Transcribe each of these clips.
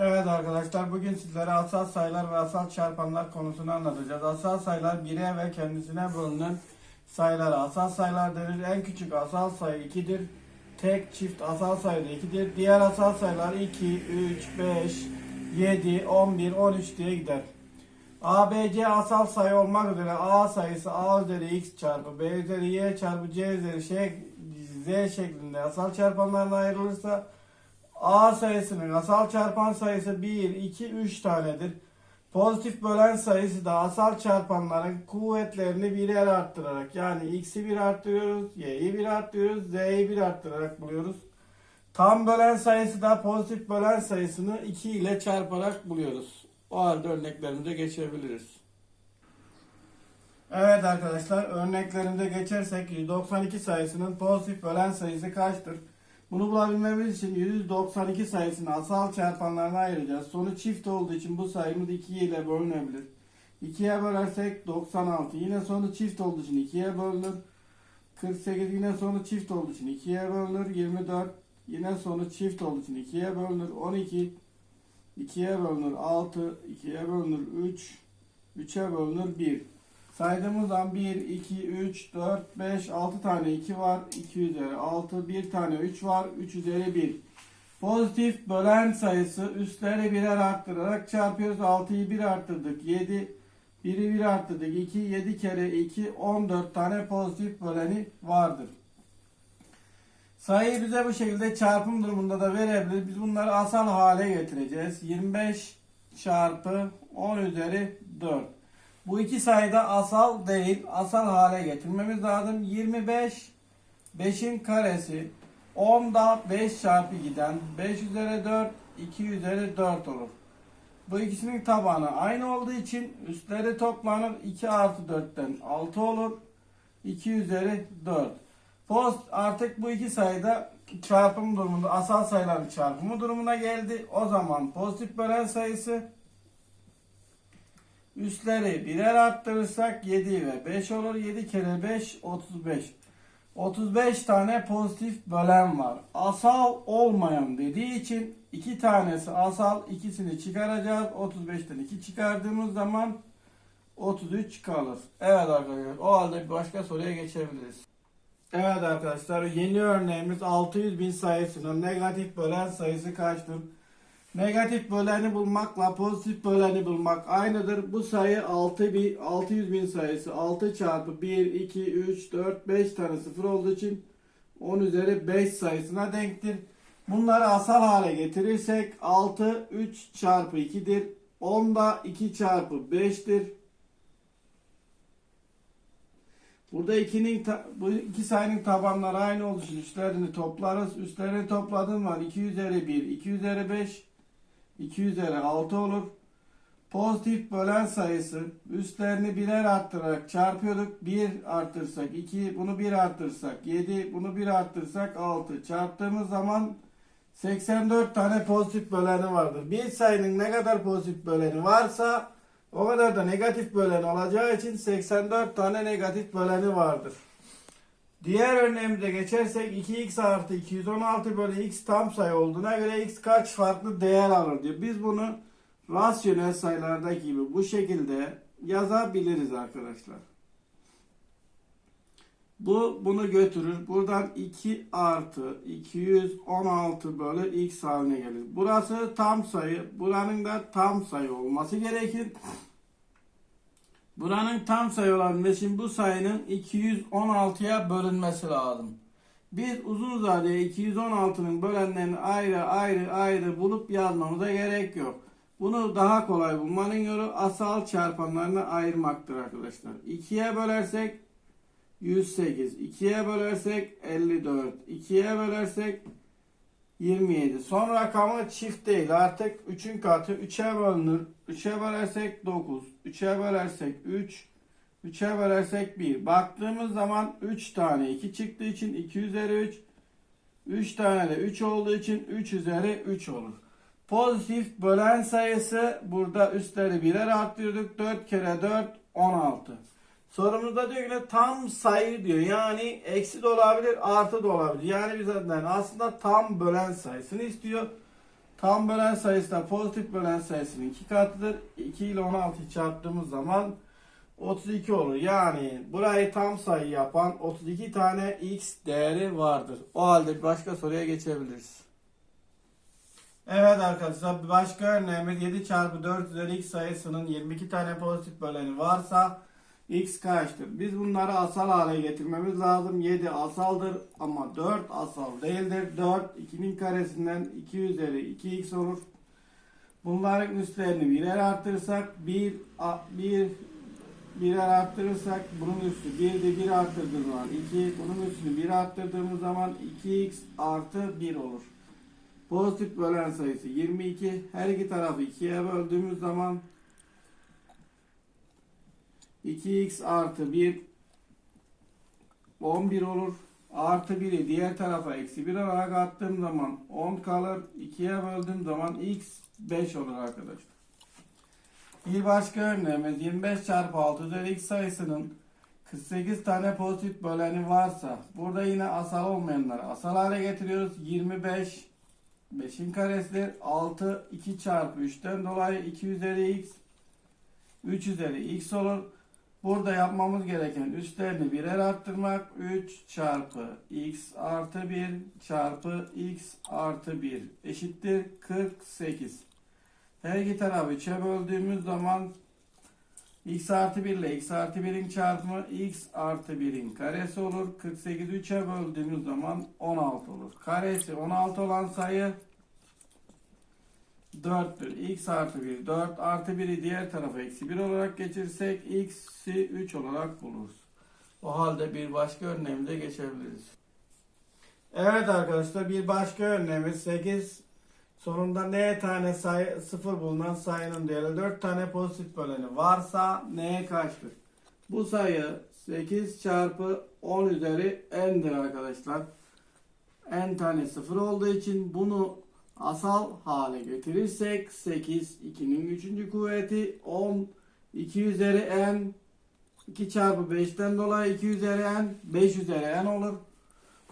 Evet arkadaşlar bugün sizlere asal sayılar ve asal çarpanlar konusunu anlatacağız. Asal sayılar 1'e ve kendisine bölünen sayılara asal sayılar denir. En küçük asal sayı 2'dir. Tek çift asal sayı da 2'dir. Diğer asal sayılar 2, 3, 5, 7, 11, 13 diye gider. A, B, C asal sayı olmak üzere A sayısı A üzeri X çarpı B üzeri Y çarpı C üzeri Z şeklinde asal çarpanlarına ayrılırsa A sayısının asal çarpan sayısı 1, 2, 3 tanedir. Pozitif bölen sayısı da asal çarpanların kuvvetlerini birer arttırarak yani x'i 1 arttırıyoruz, y'yi 1 arttırıyoruz, z'yi 1 arttırarak buluyoruz. Tam bölen sayısı da pozitif bölen sayısını 2 ile çarparak buluyoruz. O halde örneklerimize geçebiliriz. Evet arkadaşlar örneklerimize geçersek 192 sayısının pozitif bölen sayısı kaçtır? Bunu bulabilmemiz için 192 sayısını asal çarpanlarına ayıracağız. Sonu çift olduğu için bu sayımız 2 ile bölünebilir. 2'ye bölersek 96. Yine sonu çift olduğu için 2'ye bölünür. 48 yine sonu çift olduğu için 2'ye bölünür. 24 yine sonu çift olduğu için 2'ye bölünür. 12 2'ye bölünür. 6 2'ye bölünür. 3 3'e bölünür. 1. Saydığımız zaman 1, 2, 3, 4, 5, 6 tane 2 var. 2 üzeri 6, 1 tane 3 var. 3 üzeri 1. Pozitif bölen sayısı üstleri birer arttırarak çarpıyoruz. 6'yı 1 arttırdık. 7, 1'i 1 arttırdık. 2, 7 kere 2, 14 tane pozitif böleni vardır. Sayıyı bize bu şekilde çarpım durumunda da verebilir. Biz bunları asal hale getireceğiz. 25 çarpı 10 üzeri 4. Bu iki sayıda asal değil, asal hale getirmemiz lazım. 25, 5'in karesi 10'da 5 çarpı giden 5 üzeri 4, 2 üzeri 4 olur. Bu ikisinin tabanı aynı olduğu için üstleri toplanır 2 artı 4'ten 6 olur. 2 üzeri 4. Post artık bu iki sayıda çarpım durumunda asal sayıların çarpımı durumuna geldi. O zaman pozitif bölen sayısı Üstleri birer arttırırsak 7 ve 5 olur. 7 kere 5 35. 35 tane pozitif bölen var. Asal olmayan dediği için iki tanesi asal ikisini çıkaracağız. 35'ten 2 çıkardığımız zaman 33 kalır. Evet arkadaşlar o halde bir başka soruya geçebiliriz. Evet arkadaşlar yeni örneğimiz 600 bin sayısının negatif bölen sayısı kaçtır? Negatif böleni bulmakla pozitif böleni bulmak aynıdır. Bu sayı 6 bin, 600 bin sayısı 6 çarpı 1, 2, 3, 4, 5 tane sıfır olduğu için 10 üzeri 5 sayısına denktir. Bunları asal hale getirirsek 6 3 çarpı 2'dir. 10 da 2 çarpı 5'tir. Burada ikinin bu iki sayının tabanları aynı olduğu için üstlerini toplarız. Üstlerini topladığım var 2 üzeri 1, 2 üzeri 5, 2 üzeri 6 olur. Pozitif bölen sayısı üstlerini birer arttırarak çarpıyorduk. 1 arttırsak 2, bunu 1 arttırsak 7, bunu 1 arttırsak 6. Çarptığımız zaman 84 tane pozitif böleni vardır. Bir sayının ne kadar pozitif böleni varsa o kadar da negatif böleni olacağı için 84 tane negatif böleni vardır. Diğer örneğimize geçersek 2x artı 216 bölü x tam sayı olduğuna göre x kaç farklı değer alır diyor. Biz bunu rasyonel sayılardaki gibi bu şekilde yazabiliriz arkadaşlar. Bu bunu götürür. Buradan 2 artı 216 bölü x haline gelir. Burası tam sayı. Buranın da tam sayı olması gerekir. Buranın tam sayı olabilmesi için bu sayının 216'ya bölünmesi lazım. Biz uzun uzadıya 216'nın bölenlerini ayrı ayrı ayrı bulup yazmamıza gerek yok. Bunu daha kolay bulmanın yolu asal çarpanlarına ayırmaktır arkadaşlar. 2'ye bölersek 108, 2'ye bölersek 54, 2'ye bölersek 27. Son rakamı çift değil. Artık 3'ün katı 3'e bölünür. 3'e bölersek 9. 3'e bölersek 3. 3'e bölersek 1. Baktığımız zaman 3 tane 2 çıktığı için 2 üzeri 3. 3 tane de 3 olduğu için 3 üzeri 3 olur. Pozitif bölen sayısı burada üstleri birer arttırdık. 4 kere 4 16. Sorumuzda diyor ki tam sayı diyor. Yani eksi de olabilir, artı da olabilir. Yani bizden aslında tam bölen sayısını istiyor. Tam bölen sayısı da pozitif bölen sayısının iki katıdır. 2 ile 16'yı çarptığımız zaman 32 olur. Yani burayı tam sayı yapan 32 tane x değeri vardır. O halde başka soruya geçebiliriz. Evet arkadaşlar başka örneğimiz 7 çarpı 4 üzeri x sayısının 22 tane pozitif böleni varsa x kaçtır? Biz bunları asal hale getirmemiz lazım. 7 asaldır ama 4 asal değildir. 4 2'nin karesinden 2 üzeri 2x olur. Bunların üstlerini birer arttırırsak 1 1 birer arttırırsak bunun üstü 1 de 1 arttırdığımız zaman 2 bunun üstünü 1 arttırdığımız zaman 2x artı 1 olur. Pozitif bölen sayısı 22. Her iki tarafı 2'ye böldüğümüz zaman 2x artı 1 11 olur. Artı 1'i diğer tarafa eksi 1 olarak attığım zaman 10 kalır. 2'ye böldüğüm zaman x 5 olur arkadaşlar. Bir başka örneğimiz 25 çarpı 6 üzeri x sayısının 48 tane pozitif böleni varsa burada yine asal olmayanları asal hale getiriyoruz. 25 5'in karesidir. 6 2 çarpı 3'ten dolayı 2 üzeri x 3 üzeri x olur. Burada yapmamız gereken üstlerini birer arttırmak. 3 çarpı x artı 1 çarpı x artı 1 eşittir 48. Her iki tarafı 3'e böldüğümüz zaman x artı 1 ile x artı 1'in çarpımı x artı 1'in karesi olur. 48'i 3'e böldüğümüz zaman 16 olur. Karesi 16 olan sayı 4'tür. x artı 1 4 artı 1'i diğer tarafa eksi 1 olarak geçirsek x'i 3 olarak buluruz. O halde bir başka örneğimize geçebiliriz. Evet arkadaşlar bir başka örneğimiz 8 sonunda n tane sayı 0 bulunan sayının değeri 4 tane pozitif böleni varsa n kaçtır? Bu sayı 8 çarpı 10 üzeri n'dir arkadaşlar. n tane 0 olduğu için bunu asal hale getirirsek 8 2'nin 3. kuvveti 10 2 üzeri n 2 çarpı 5'ten dolayı 2 üzeri n 5 üzeri n olur.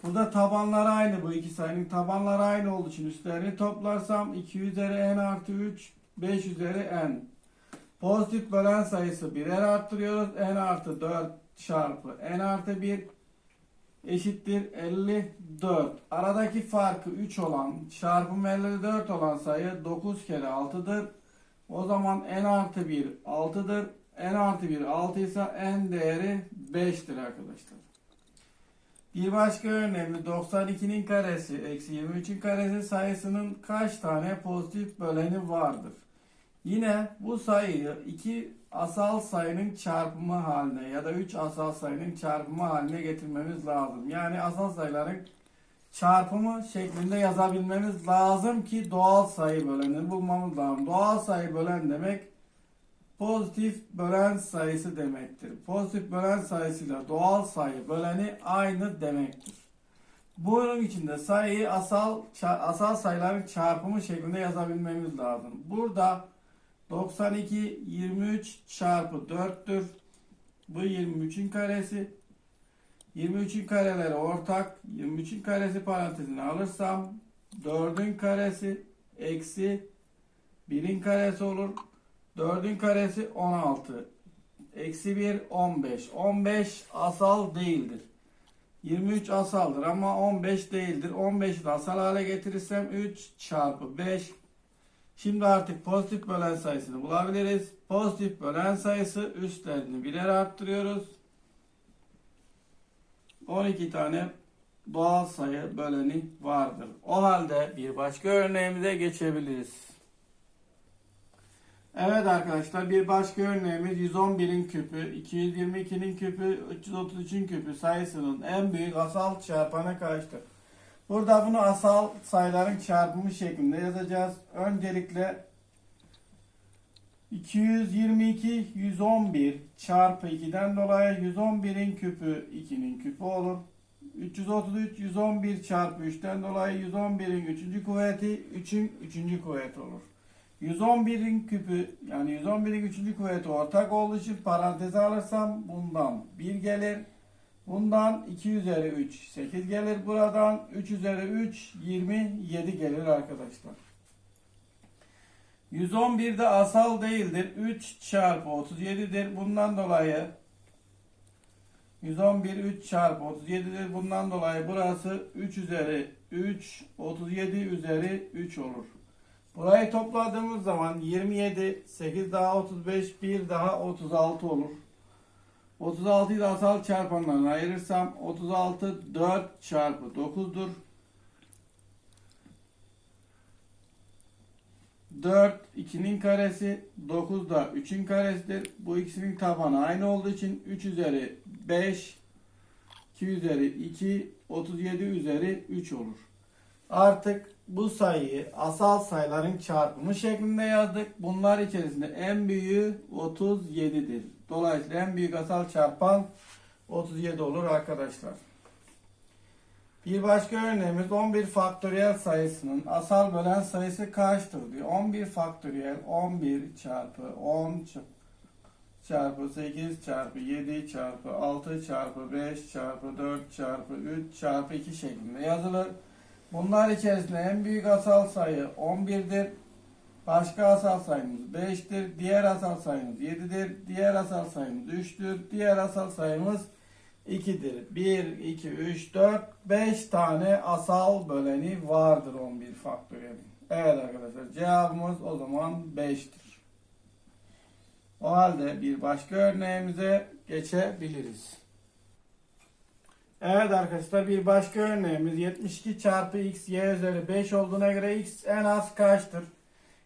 Burada tabanları aynı bu iki sayının tabanları aynı olduğu için üstlerini toplarsam 2 üzeri n artı 3 5 üzeri n. Pozitif bölen sayısı birer arttırıyoruz. n artı 4 çarpı n artı 1 eşittir 54. Aradaki farkı 3 olan çarpım 54 olan sayı 9 kere 6'dır. O zaman n artı 1 6'dır. n artı 1 6 ise n değeri 5'tir arkadaşlar. Bir başka örneğimiz 92'nin karesi eksi 23'ün karesi sayısının kaç tane pozitif böleni vardır? Yine bu sayıyı iki asal sayının çarpımı haline ya da 3 asal sayının çarpımı haline getirmemiz lazım. Yani asal sayıların çarpımı şeklinde yazabilmemiz lazım ki doğal sayı bölenini bulmamız lazım. Doğal sayı bölen demek pozitif bölen sayısı demektir. Pozitif bölen sayısıyla doğal sayı böleni aynı demektir. Bunun için de sayıyı asal asal sayıların çarpımı şeklinde yazabilmemiz lazım. Burada 92 23 çarpı 4'tür. Bu 23'ün karesi. 23'ün kareleri ortak. 23'ün karesi parantezine alırsam 4'ün karesi eksi 1'in karesi olur. 4'ün karesi 16. Eksi 1 15. 15 asal değildir. 23 asaldır ama 15 değildir. 15'i de asal hale getirirsem 3 çarpı 5 Şimdi artık pozitif bölen sayısını bulabiliriz. Pozitif bölen sayısı üstlerini birer arttırıyoruz. 12 tane doğal sayı böleni vardır. O halde bir başka örneğimize geçebiliriz. Evet arkadaşlar bir başka örneğimiz 111'in küpü, 222'nin küpü, 333'ün küpü sayısının en büyük asal çarpanı kaçtır? Burada bunu asal sayıların çarpımı şeklinde yazacağız. Öncelikle 222 111 çarpı 2'den dolayı 111'in küpü 2'nin küpü olur. 333 111 çarpı 3'ten dolayı 111'in 3. kuvveti 3'ün 3. kuvveti olur. 111'in küpü yani 111'in 3. kuvveti ortak olduğu için paranteze alırsam bundan 1 gelir. Bundan 2 üzeri 3 8 gelir. Buradan 3 üzeri 3 27 gelir arkadaşlar. 111 de asal değildir. 3 çarpı 37'dir. Bundan dolayı 111 3 çarpı 37'dir. Bundan dolayı burası 3 üzeri 3 37 üzeri 3 olur. Burayı topladığımız zaman 27 8 daha 35 1 daha 36 olur. 36'yı da asal çarpanlarına ayırırsam 36 4 çarpı 9'dur. 4 2'nin karesi 9 da 3'ün karesidir. Bu ikisinin tabanı aynı olduğu için 3 üzeri 5 2 üzeri 2 37 üzeri 3 olur. Artık bu sayıyı asal sayıların çarpımı şeklinde yazdık. Bunlar içerisinde en büyüğü 37'dir. Dolayısıyla en büyük asal çarpan 37 olur arkadaşlar. Bir başka örneğimiz 11 faktöriyel sayısının asal bölen sayısı kaçtır diyor. 11 faktöriyel 11 çarpı 10 ç- çarpı 8 çarpı 7 çarpı 6 çarpı 5 çarpı 4 çarpı 3 çarpı 2 şeklinde yazılır. Bunlar içerisinde en büyük asal sayı 11'dir. Başka asal sayımız 5'tir. Diğer asal sayımız 7'dir. Diğer asal sayımız 3'tür. Diğer asal sayımız 2'dir. 1, 2, 3, 4, 5 tane asal böleni vardır 11 faktöriyelin. Evet arkadaşlar cevabımız o zaman 5'tir. O halde bir başka örneğimize geçebiliriz. Evet arkadaşlar bir başka örneğimiz 72 çarpı x y üzeri 5 olduğuna göre x en az kaçtır?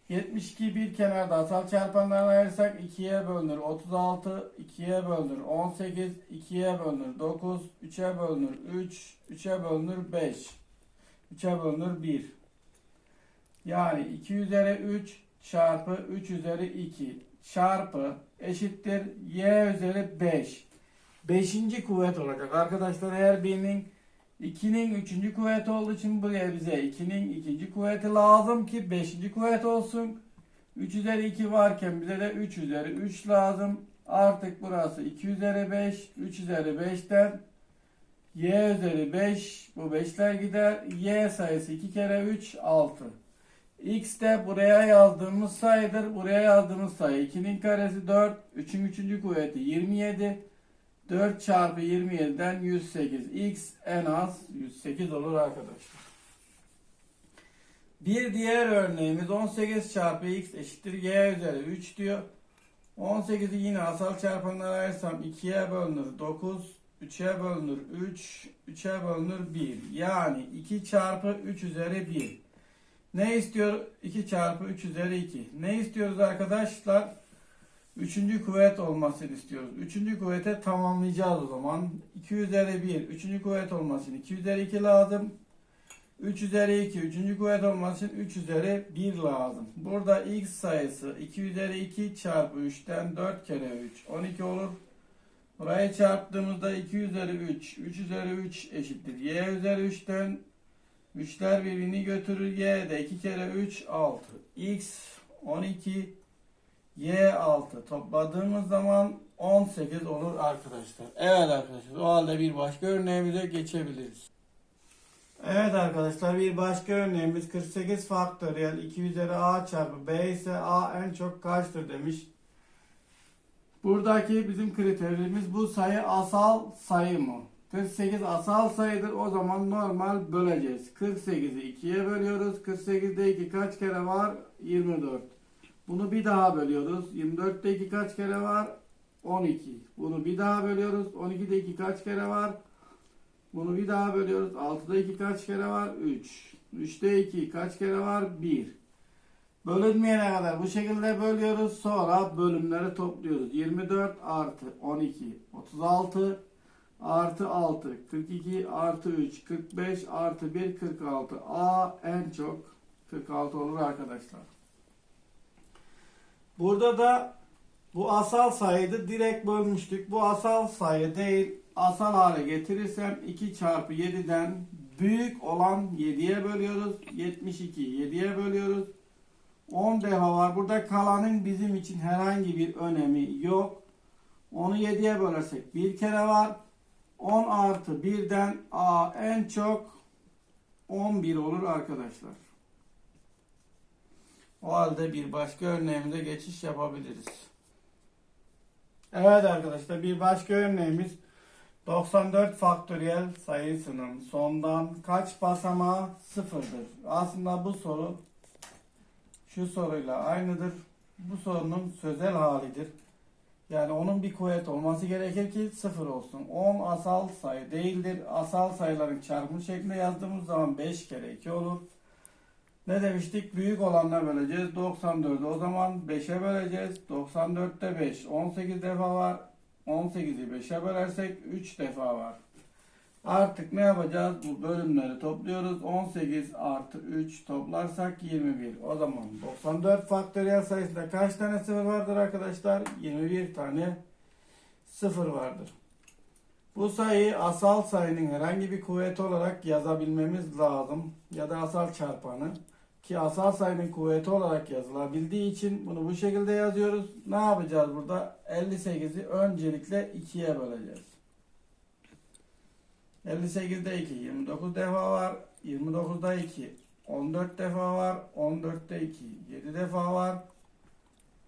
72 bir kenarda asal çarpanlarına ayırsak 2'ye bölünür 36, 2'ye bölünür 18, 2'ye bölünür 9, 3'e bölünür 3, 3'e bölünür 5, 3'e bölünür 1. Yani 2 üzeri 3 çarpı 3 üzeri 2 çarpı eşittir y üzeri 5. Beşinci kuvvet olacak. Arkadaşlar her birinin 2'nin 3. kuvveti olduğu için buraya bize 2'nin 2. kuvveti lazım ki 5. kuvvet olsun. 3 üzeri 2 varken bize de 3 üzeri 3 lazım. Artık burası 2 üzeri 5. 3 üzeri 5'ten y üzeri 5 bu 5'ler gider. y sayısı 2 kere 3 6. x de buraya yazdığımız sayıdır. Buraya yazdığımız sayı 2'nin karesi 4. 3'ün 3. kuvveti 27. 4 çarpı 27'den 108. X en az 108 olur arkadaşlar. Bir diğer örneğimiz 18 çarpı x eşittir y üzeri 3 diyor. 18'i yine asal çarpanlara ayırsam 2'ye bölünür 9, 3'e bölünür 3, 3'e bölünür 1. Yani 2 çarpı 3 üzeri 1. Ne istiyor? 2 çarpı 3 üzeri 2. Ne istiyoruz arkadaşlar? Üçüncü kuvvet olmasını istiyoruz. Üçüncü kuvvete tamamlayacağız o zaman. 2 üzeri 1. Üçüncü kuvvet olması için 2 üzeri 2 lazım. 3 üzeri 2. Üçüncü kuvvet olması için 3 üzeri 1 lazım. Burada x sayısı 2 üzeri 2 çarpı 3'ten 4 kere 3. 12 olur. Burayı çarptığımızda 2 üzeri 3. 3 üzeri 3 eşittir. y üzeri 3'ten 3'ler birbirini götürür. y de 2 kere 3 6. x 12 Y6 topladığımız zaman 18 olur arkadaşlar. Evet arkadaşlar o halde bir başka örneğimize geçebiliriz. Evet arkadaşlar bir başka örneğimiz 48 faktöriyel 2 üzeri a çarpı b ise a en çok kaçtır demiş. Buradaki bizim kriterimiz bu sayı asal sayı mı? 48 asal sayıdır o zaman normal böleceğiz. 48'i 2'ye bölüyoruz. 48'de 2 kaç kere var? 24. Bunu bir daha bölüyoruz. 24'te 2 kaç kere var? 12. Bunu bir daha bölüyoruz. 12'de 2 kaç kere var? Bunu bir daha bölüyoruz. 6'da 2 kaç kere var? 3. 3'te 2 kaç kere var? 1. Bölünmeyene kadar bu şekilde bölüyoruz. Sonra bölümleri topluyoruz. 24 artı 12 36 artı 6 42 artı 3 45 artı 1 46. A en çok 46 olur arkadaşlar. Burada da bu asal sayıydı. Direkt bölmüştük. Bu asal sayı değil. Asal hale getirirsem 2 çarpı 7'den büyük olan 7'ye bölüyoruz. 72 7'ye bölüyoruz. 10 defa var. Burada kalanın bizim için herhangi bir önemi yok. Onu 7'ye bölersek bir kere var. 10 artı 1'den A en çok 11 olur arkadaşlar. O halde bir başka örneğimize geçiş yapabiliriz. Evet arkadaşlar bir başka örneğimiz 94 faktöriyel sayısının sondan kaç basamağı sıfırdır? Aslında bu soru şu soruyla aynıdır. Bu sorunun sözel halidir. Yani onun bir kuvvet olması gerekir ki sıfır olsun. 10 asal sayı değildir. Asal sayıların çarpımı şeklinde yazdığımız zaman 5 kere 2 olur. Ne demiştik? Büyük olanla böleceğiz. 94'ü o zaman 5'e böleceğiz. 94'te 5 18 defa var. 18'i 5'e bölersek 3 defa var. Artık ne yapacağız? Bu bölümleri topluyoruz. 18 artı 3 toplarsak 21. O zaman 94 faktöriyel sayısında kaç tane sıfır vardır arkadaşlar? 21 tane sıfır vardır. Bu sayıyı asal sayının herhangi bir kuvveti olarak yazabilmemiz lazım. Ya da asal çarpanı. Ki asal sayının kuvveti olarak yazılabildiği için bunu bu şekilde yazıyoruz. Ne yapacağız burada? 58'i öncelikle 2'ye böleceğiz. 58'de 2, 29 defa var. 29'da 2, 14 defa var. 14'te 2, 7 defa var.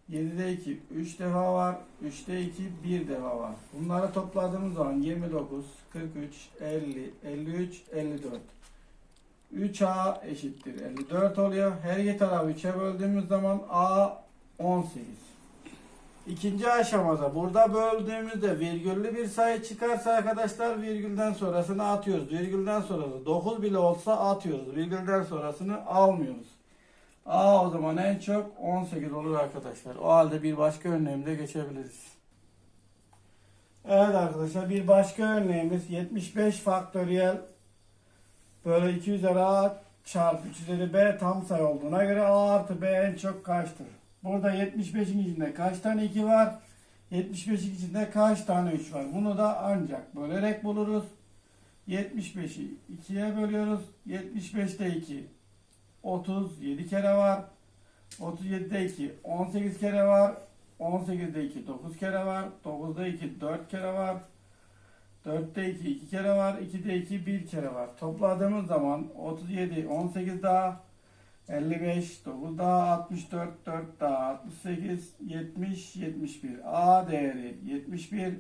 7'de 2, 3 defa var. 3'te 2, 1 defa var. Bunları topladığımız zaman 29, 43, 50, 53, 54. 3A eşittir 54 oluyor. Her iki tarafı 3'e böldüğümüz zaman A 18. İkinci aşamada burada böldüğümüzde virgüllü bir sayı çıkarsa arkadaşlar virgülden sonrasını atıyoruz. Virgülden sonrası 9 bile olsa atıyoruz. Virgülden sonrasını almıyoruz. A o zaman en çok 18 olur arkadaşlar. O halde bir başka örneğimize geçebiliriz. Evet arkadaşlar bir başka örneğimiz 75 faktöriyel Böyle 2 üzeri a çarpı 3 üzeri b tam sayı olduğuna göre a artı b en çok kaçtır? Burada 75'in içinde kaç tane 2 var? 75'in içinde kaç tane 3 var? Bunu da ancak bölerek buluruz. 75'i 2'ye bölüyoruz. 75'te 2 37 kere var. 37'de 2 18 kere var. 18'de 2 9 kere var. 9'da 2 4 kere var. 4'te 2 2 kere var. 2'de 2 1 kere var. Topladığımız zaman 37 18 daha 55 9 daha 64 4 daha 68 70 71 A değeri 71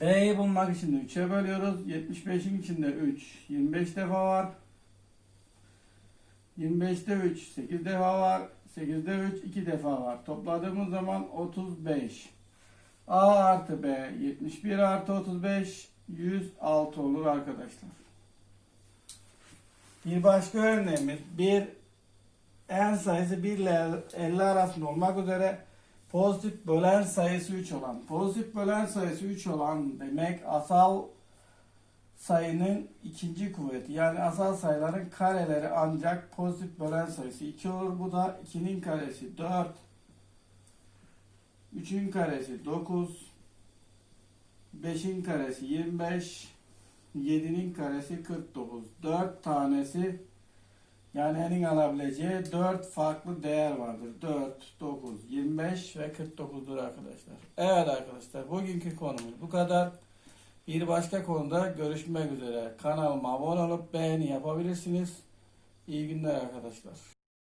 B'yi bulmak için de 3'e bölüyoruz. 75'in içinde 3 25 defa var. 25'te 3 8 defa var. 8'de 3 2 defa var. Topladığımız zaman 35 A artı B 71 artı 35 106 olur arkadaşlar. Bir başka örneğimiz bir en sayısı 1 ile 50 arasında olmak üzere pozitif bölen sayısı 3 olan. Pozitif bölen sayısı 3 olan demek asal sayının ikinci kuvveti. Yani asal sayıların kareleri ancak pozitif bölen sayısı 2 olur. Bu da 2'nin karesi 4 3'ün karesi 9 5'in karesi 25 7'nin karesi 49 4 tanesi yani enin alabileceği 4 farklı değer vardır. 4, 9, 25 ve 49'dur arkadaşlar. Evet arkadaşlar bugünkü konumuz bu kadar. Bir başka konuda görüşmek üzere. Kanalıma abone olup beğeni yapabilirsiniz. İyi günler arkadaşlar.